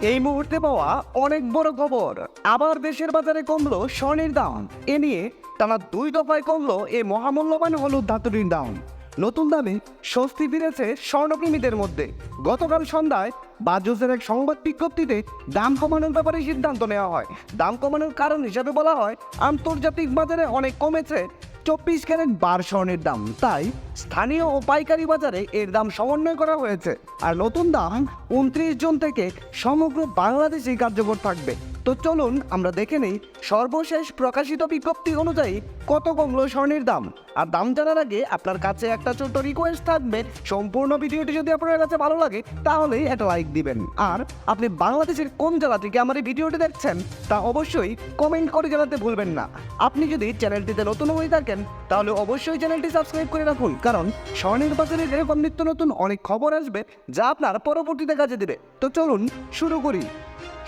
এই মুহূর্তে পাওয়া অনেক বড় খবর। আবার দেশের বাজারে কমলো স্বর্ণের দাম। এ নিয়ে টানা দুই দফায় কমলো এই মহামূল্যবান হলুদ ধাতুটির দাম। নতুন দামে স্বস্তি ফিরেছে স্বর্ণপ্রেমীদের মধ্যে। গতকাল সন্ধ্যায় বাজুসের এক সংবাদ বিজ্ঞপ্তিতে দাম কমানোর ব্যাপারে সিদ্ধান্ত নেওয়া হয়। দাম কমানোর কারণ হিসাবে বলা হয়, আন্তর্জাতিক বাজারে অনেক কমেছে। চব্বিশ ক্যারেট বার স্বর্ণের দাম। তাই স্থানীয় ও পাইকারি বাজারে এর দাম সমন্বয় করা হয়েছে। আর নতুন দাম উনত্রিশ জুন থেকে সমগ্র বাংলাদেশেই কার্যকর থাকবে। তো চলুন আমরা দেখে নেই সর্বশেষ প্রকাশিত বিজ্ঞপ্তি অনুযায়ী কত কমলো স্বর্ণের দাম। আর দাম জানার আগে আপনার কাছে একটা ছোট্ট রিকোয়েস্ট থাকবে। সম্পূর্ণ ভিডিওটি যদি আপনার কাছে ভালো লাগে তাহলে একটা লাইক দিবেন। আর আপনি বাংলাদেশের কোন জেলা থেকে আমার এই ভিডিওটি দেখছেন, তা অবশ্যই কমেন্ট করে জানাতে ভুলবেন না। আপনি যদি চ্যানেলটিতে নতুন হয়ে থাকেন, তাহলে অবশ্যই চ্যানেলটি সাবস্ক্রাইব করে রাখুন। কারণ স্বর্ণের বাজারে এরকম নিত্য নতুন অনেক খবর আসবে, যা আপনার পরবর্তীতে কাজে দেবে। তো চলুন শুরু করি।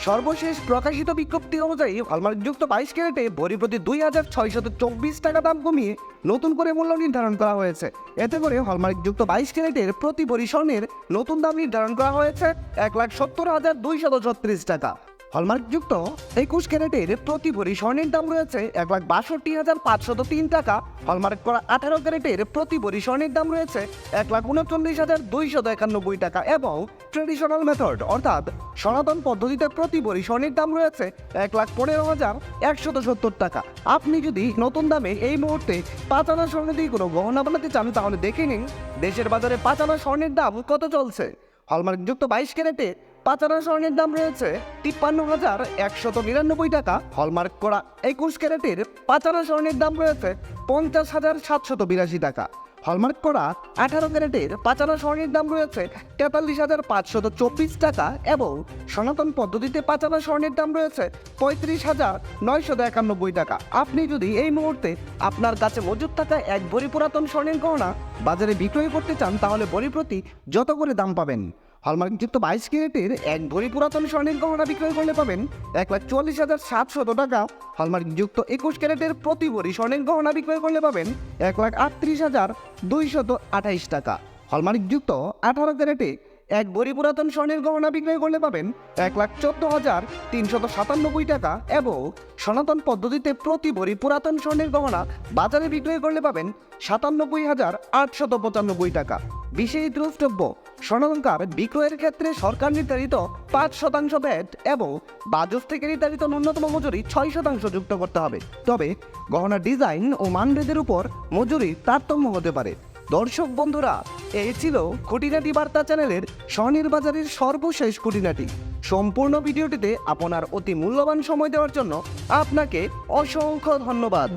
সর্বশেষ প্রকাশিত বিজ্ঞপ্তি অনুযায়ী হলমার্কযুক্ত বাইশ ক্যারেটে ভরি প্রতি দুই হাজার ছয়শত চব্বিশ টাকা দাম কমিয়ে নতুন করে মূল্য নির্ধারণ করা হয়েছে। এতে করে হলমার্কযুক্ত বাইশ ক্যারেটের প্রতি ভরি স্বর্ণের নতুন দাম নির্ধারণ করা হয়েছে এক লাখ সত্তর হাজার দুইশত ছত্রিশ টাকা। হলমার্কযুক্ত একুশ ক্যারেটের প্রতি ভরি স্বর্ণের দাম রয়েছে এক লাখ বাষট্টি হাজার পাঁচশত তিন টাকা। হলমার্ক করা আঠারো ক্যারেটের প্রতি ভরি স্বর্ণের দাম রয়েছে এক লাখ উনচল্লিশ হাজার দুইশত একানব্বই টাকা এবং ট্রেডিশনাল মেথড অর্থাৎ সনাতন পদ্ধতিতে প্রতি ভরি স্বর্ণের দাম রয়েছে এক লাখ পনেরো হাজার একশত সত্তর টাকা। আপনি যদি নতুন দামে এই মুহূর্তে পাঁচ আনা স্বর্ণ দিয়ে কোনো গহনা বানাতে চান, তাহলে দেখে নিন, দেশের বাজারে পাঁচ আনা স্বর্ণের দাম কত চলছে। হলমার্কযুক্ত বাইশ ক্যারেটে পাঁচানা স্বর্ণের দাম রয়েছে তিপ্পান্ন হাজার একশত নিরানব্বই টাকা। হলমার্ক করা একুশ ক্যারেটের পাঁচানা স্বর্ণের দাম রয়েছে পঞ্চাশ হাজার সাতশত বিরাশি টাকা। হলমার্ক করা আঠারো ক্যারেটের পাঁচানা স্বর্ণের দাম রয়েছে তেতাল্লিশ হাজার পাঁচশত চব্বিশ টাকা এবং সনাতন পদ্ধতিতে পাঁচানা স্বর্ণের দাম রয়েছে পঁয়ত্রিশ হাজার নয়শত একানব্বই টাকা। আপনি যদি এই মুহূর্তে আপনার কাছে মজুদ থাকা এক ভরি পুরাতন স্বর্ণের গহনা বাজারে বিক্রয় করতে চান, তাহলে ভরি প্রতি যত করে দাম পাবেন। হলমার্কযুক্ত বাইশ ক্যারেটের এক ভরি পুরাতন স্বর্ণের গহনা বিক্রয় করলে পাবেন এক লাখ চুয়াল্লিশ হাজার সাতশত টাকা। হলমার্কযুক্ত একুশ ক্যারেটের প্রতি ভরি স্বর্ণের গহনা বিক্রয় করলে পাবেন এক লাখ আটত্রিশ হাজার দুইশত আঠাইশ টাকা। হলমার্কযুক্ত আঠারো ক্যারেটে এক ভরি পুরাতন স্বর্ণের গহনা বিক্রয় করলে পাবেন এক লাখ চোদ্দ হাজার তিনশত সাতানব্বই টাকা এবং সনাতন পদ্ধতিতে প্রতি ভরি পুরাতন স্বর্ণের গহনা বাজারে বিক্রয় করলে পাবেন সাতানব্বই হাজার আটশত পঁচানব্বই টাকা। বিশেষ দ্রষ্টব্য, স্বর্ণালঙ্কার বিক্রয়ের ক্ষেত্রে সরকার নির্ধারিত পাঁচ শতাংশ ব্যাট এবং বাজস থেকে নির্ধারিত ন্যূনতম মজুরি ছয় শতাংশ যুক্ত করতে হবে। তবে গহনা ডিজাইন ও মানভেদের উপর মজুরি তারতম্য হতে পারে। দর্শক বন্ধুরা এই ছিল খুঁটিনাটি বার্তা চ্যানেলের স্বর্ণের বাজারের সর্বশেষ খুঁটিনাটি। সম্পূর্ণ ভিডিওটিতে আপনার অতি মূল্যবান সময় দেওয়ার জন্য আপনাকে অসংখ্য ধন্যবাদ।